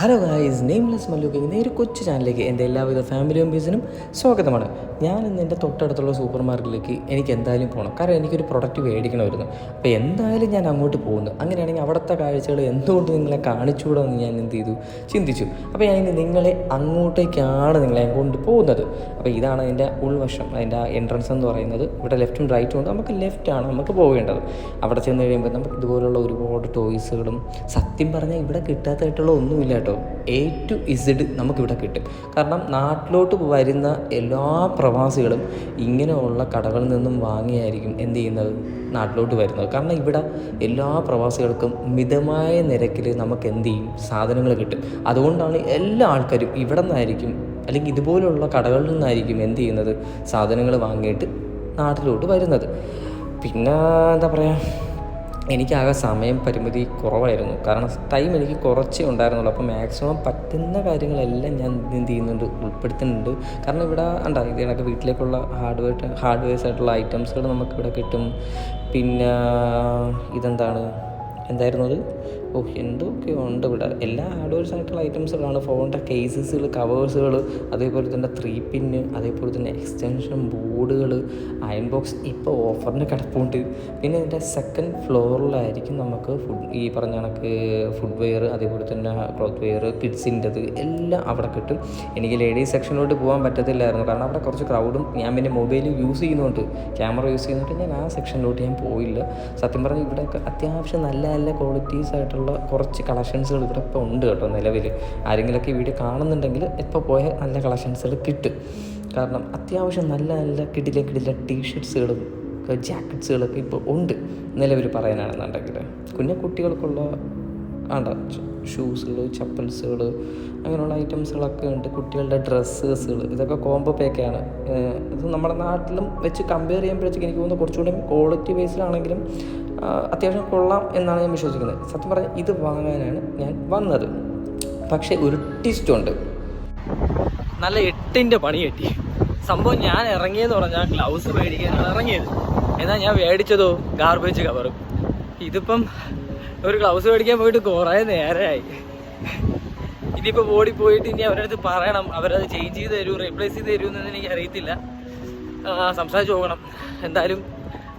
Hello guys nameless മല്ലുക്കിങ്ങിന്റെ ഒരു കൊച്ചു ചാനലിലേക്ക് എന്റെ എല്ലാവിധ ഫാമിലി മെമ്പേഴ്സിനും സ്വാഗതമാണ്. ഞാൻ ഇന്ന് എന്റെ തൊട്ടടുത്തുള്ള സൂപ്പർ മാർക്കറ്റിലേക്ക് എനിക്ക് എന്തായാലും പോകണം കാരണം എനിക്കൊരു പ്രൊഡക്റ്റ് മേടിക്കണമായിരുന്നു. അപ്പോൾ എന്തായാലും ഞാൻ അങ്ങോട്ട് പോകുന്നു. അങ്ങനെയാണെങ്കിൽ അവിടുത്തെ കാഴ്ചകൾ എന്തുകൊണ്ട് നിങ്ങളെ കാണിച്ചുകൂടാ എന്ന് ഞാൻ എന്ത് ചെയ്തു? ചിന്തിച്ചു. അപ്പോൾ ഞാൻ നിങ്ങളെ അങ്ങോട്ടേക്കാണ് നിങ്ങളെ കൊണ്ട് പോകുന്നത്. അപ്പോൾ ഇതാണ് അതിന്റെ ഉൾവശം അതിന്റെ എൻട്രൻസ് എന്ന് പറയുന്നത്. ഇവിടെ ലെഫ്റ്റും റൈറ്റും ഉണ്ട്. നമുക്ക് ലെഫ്റ്റാണ് നമുക്ക് പോകേണ്ടത്. അവിടെ ചെന്ന് കഴിയുമ്പോൾ നമുക്ക് ഇതുപോലുള്ള ഒരുപാട് ടോയ്സുകളും സത്യം പറഞ്ഞാൽ ഇവിടെ കിട്ടാത്തതായിട്ടുള്ള ഒന്നുമില്ല കേട്ടോ. എ ടു ഇസഡ് നമുക്കിവിടെ കിട്ടും. കാരണം നാട്ടിലോട്ട് വരുന്ന എല്ലാ പ്രവാസികളും ഇങ്ങനെയുള്ള കടകളിൽ നിന്നും വാങ്ങിയായിരിക്കും എന്ത് ചെയ്യുന്നത്? നാട്ടിലോട്ട് വരുന്നത്. കാരണം ഇവിടെ എല്ലാ പ്രവാസികൾക്കും മിതമായ നിരക്കിൽ നമുക്ക് എന്ത് ചെയ്യും? സാധനങ്ങൾ കിട്ടും. അതുകൊണ്ടാണ് എല്ലാ ആൾക്കാരും ഇവിടെ നിന്നായിരിക്കും അല്ലെങ്കിൽ ഇതുപോലുള്ള കടകളിൽ നിന്നായിരിക്കും എന്ത് ചെയ്യുന്നത്? സാധനങ്ങൾ വാങ്ങിയിട്ട് നാട്ടിലോട്ട് വരുന്നത്. പിന്നെ എന്താ പറയുക എനിക്കാകെ സമയം പരിമിതി കുറവായിരുന്നു. കാരണം ടൈം എനിക്ക് കുറച്ചേ ഉണ്ടായിരുന്നുള്ളൂ. അപ്പോൾ മാക്സിമം പറ്റുന്ന കാര്യങ്ങളെല്ലാം ഞാൻ എന്ത് ചെയ്യുന്നുണ്ട് ഉൾപ്പെടുത്തുന്നുണ്ട്. കാരണം ഇവിടെ ഉണ്ടാ ഇത് കണക്ക് വീട്ടിലേക്കുള്ള ഹാർഡ്വെയർ ഹാർഡ്വെയർസ് ആയിട്ടുള്ള ഐറ്റംസുകൾ നമുക്കിവിടെ കിട്ടും. പിന്നെ ഇതെന്താണ്? എന്തായിരുന്നു അത്? ഓ എന്തൊക്കെ ഉണ്ട് ഇവിടെ? എല്ലാ ആഡ്വേഴ്സ് ആയിട്ടുള്ള ഐറ്റംസുകളാണ് ഫോണിന്റെ കേസസുകൾ കവേഴ്സുകൾ അതേപോലെ തന്നെ ത്രീ പിന്ന് അതേപോലെ തന്നെ എക്സ്റ്റൻഷൻ ബോർഡുകൾ അയൺ ബോക്സ് ഇപ്പോൾ ഓഫറിന് കിടപ്പുണ്ട്. പിന്നെ ഇതിന്റെ സെക്കൻഡ് ഫ്ലോറിലായിരിക്കും നമുക്ക് ഫുഡ് ഈ പറഞ്ഞ കണക്ക് ഫുഡ് വെയർ അതേപോലെ തന്നെ ക്ലോത്ത് വെയർ കിഡ്സിന്റെത് എല്ലാം അവിടെ കിട്ടും. എനിക്ക് ലേഡീസ് സെക്ഷനിലോട്ട് പോകാൻ പറ്റത്തില്ലായിരുന്നു. കാരണം അവിടെ കുറച്ച് ക്രൗഡും ഞാൻ പിന്നെ മൊബൈൽ യൂസ് ചെയ്യുന്നുണ്ട്. ക്യാമറ യൂസ് ചെയ്യുന്നുണ്ട്. ഞാൻ ആ സെക്ഷനിലോട്ട് ഞാൻ പോയില്ല. സത്യം പറഞ്ഞാൽ ഇവിടെയൊക്കെ അത്യാവശ്യം നല്ല നല്ല ക്വാളിറ്റീസ് ആയിട്ടുള്ള കുറച്ച് കളക്ഷൻസുകൾ ഇവിടെ ഇപ്പോൾ ഉണ്ട് കേട്ടോ നിലവിൽ ആരെങ്കിലുമൊക്കെ ഈ വീഡിയോ കാണുന്നുണ്ടെങ്കിൽ ഇപ്പോൾ പോയ നല്ല കളക്ഷൻസുകൾ കിട്ടും. കാരണം അത്യാവശ്യം നല്ല നല്ല കിടിലെ കിടില ടീഷർട്ട്സുകളും ജാക്കറ്റ്സുകളൊക്കെ ഇപ്പോൾ ഉണ്ട് നിലവിൽ പറയാനാണെന്നുണ്ടെങ്കിൽ. കുഞ്ഞു കുട്ടികൾക്കുള്ള ആണ്ട ഷൂസുകൾ ചപ്പൽസുകൾ അങ്ങനെയുള്ള ഐറ്റംസുകളൊക്കെ ഉണ്ട്. കുട്ടികളുടെ ഡ്രസ്സസുകൾ ഇതൊക്കെ കോംബോ പാക്കാണ് ഇത് നമ്മുടെ നാട്ടിലും വെച്ച് കമ്പയർ ചെയ്യുമ്പോഴത്തേക്ക് എനിക്ക് തോന്നുന്നു കുറച്ചുകൂടി ക്വാളിറ്റി ബേസിലാണെങ്കിലും അത്യാവശ്യം കൊള്ളാം എന്നാണ് ഞാൻ വിശ്വസിക്കുന്നത്. സത്യം പറഞ്ഞാൽ ഇത് വാങ്ങാനാണ് ഞാൻ വന്നത്. പക്ഷേ ഒരു ട്വിസ്റ്റ് ഉണ്ട്. നല്ല എട്ടിന്റെ പണി കിട്ടി. സംഭവം ഞാൻ ഇറങ്ങിയെന്ന് പറഞ്ഞാൽ ഗ്ലൗസ് മേടിക്കാനാണ് ഇറങ്ങിയത്. എന്നാൽ ഞാൻ മേടിച്ചതോ? ഗാർബേജ് കവറും ഇതിപ്പം ഒരു ഗ്ലൗസ് മേടിക്കാൻ പോയിട്ട് കുറേ നേരമായി ഇനിയിപ്പോൾ ഓടി പോയിട്ട് ഇനി അവരടുത്ത് പറയണം. അവരത് ചേഞ്ച് ചെയ്ത് തരൂ റീപ്ലേസ് ചെയ്ത് എന്നൊന്നും എനിക്ക് അറിയത്തില്ല സംസാരിച്ച് പോകണം. എന്തായാലും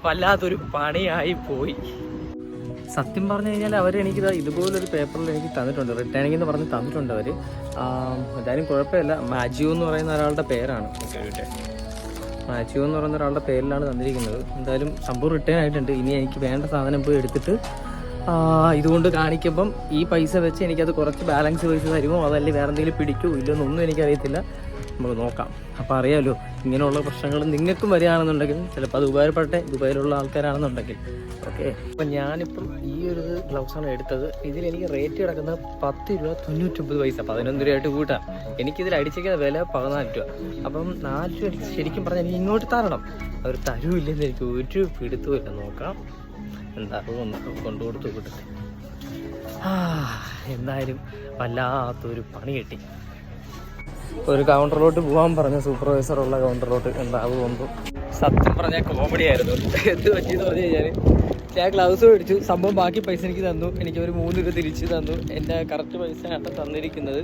വല്ലാത്തൊരു പണിയായി പോയി. സത്യം പറഞ്ഞു കഴിഞ്ഞാൽ അവർ എനിക്ക് ഇതുപോലൊരു പേപ്പറിൽ എനിക്ക് തന്നിട്ടുണ്ട് റിട്ടേണിംഗ് എന്ന് പറഞ്ഞ് തന്നിട്ടുണ്ട് അവർ എന്തായാലും കുഴപ്പമില്ല. മാജിയോ എന്ന് പറയുന്ന ഒരാളുടെ പേരാണ്. മാജു മാജിയോ എന്ന് പറയുന്ന ഒരാളുടെ പേരിലാണ് തന്നിരിക്കുന്നത്. എന്തായാലും സംഭവം റിട്ടേൺ ആയിട്ടുണ്ട്. ഇനി എനിക്ക് വേണ്ട സാധനം പോയി എടുത്തിട്ട് ഇതുകൊണ്ട് കാണിക്കുമ്പം ഈ പൈസ വെച്ച് എനിക്കത് കുറച്ച് ബാലൻസ് പൈസ തരുമോ? അതല്ലേ വേറെ എന്തെങ്കിലും പിടിക്കുമോ? ഇല്ലെന്നൊന്നും എനിക്കറിയത്തില്ല. നമ്മൾ നോക്കാം. അപ്പോൾ അറിയാമല്ലോ ഇങ്ങനെയുള്ള പ്രശ്നങ്ങൾ നിങ്ങൾക്കും വരികയാണെന്നുണ്ടെങ്കിൽ ചിലപ്പോൾ അത് ഉപകാരപ്പെട്ടെ ദുബായിലുള്ള ആൾക്കാരാണെന്നുണ്ടെങ്കിൽ. ഓക്കെ അപ്പം ഞാനിപ്പം ഈ ഒരു ഗ്ലൗസാണ് എടുത്തത്. ഇതിൽ എനിക്ക് റേറ്റ് കിടക്കുന്നത് പത്ത് രൂപ തൊണ്ണൂറ്റൊമ്പത് പൈസ പതിനൊന്ന് രൂപയായിട്ട് കൂട്ടാം. എനിക്കിതിൽ അടിച്ചേക്കുന്ന വില പതിനാല് രൂപ. അപ്പം നാല് രൂപ ശരിക്കും പറഞ്ഞാൽ എനിക്ക് ഇങ്ങോട്ട് തരണം. അവർ തരുമില്ലെന്ന് എനിക്ക് ഒരു പിടുത്തുമില്ല നോക്കാം. എന്താകും ഒന്ന് കൊണ്ടു കൊടുത്തു വിട്ടിട്ട്. ആ എന്തായാലും വല്ലാത്തൊരു പണി കിട്ടി. ഒരു കൗണ്ടറിലോട്ട് പോകാൻ പറഞ്ഞു സൂപ്പർവൈസർ ഉള്ള കൗണ്ടറിലോട്ട് എന്താകും എന്തോ സത്യം പറഞ്ഞാൽ കോമഡി ആയിരുന്നു. എന്ത് പറ്റിയെന്ന് പറഞ്ഞു കഴിഞ്ഞാൽ ഞാൻ ഗ്ലൗസ് മേടിച്ചു. സംഭവം ബാക്കി പൈസ എനിക്ക് തന്നു. എനിക്ക് ഒരു മൂന്ന് രൂപ തിരിച്ചു തന്നു. എന്റെ കറക്റ്റ് പൈസ ആണ് തന്നിരിക്കുന്നത്.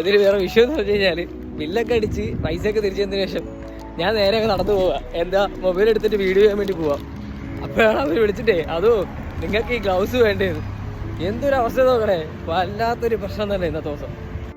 ഇതിൽ വേറെ വിഷയം എന്ന് പറഞ്ഞു കഴിഞ്ഞാൽ ബില്ലൊക്കെ അടിച്ച് പൈസയൊക്കെ തിരിച്ചു തന്നതിന് ശേഷം ഞാൻ നേരെ അങ്ങ് നടന്നു പോവുക എന്താ മൊബൈൽ എടുത്തിട്ട് വീഡിയോ ചെയ്യാൻ വേണ്ടി പോവാം. അപ്പോഴാണ് അവർ വിളിച്ചിട്ടേ അതോ നിങ്ങൾക്ക് ഈ ഗ്ലൗസ് വേണ്ടത് എന്തൊരു അവസ്ഥ നോക്കണേ. വല്ലാത്തൊരു പ്രശ്നം തന്നെ ഇന്നത്തെ ദിവസം.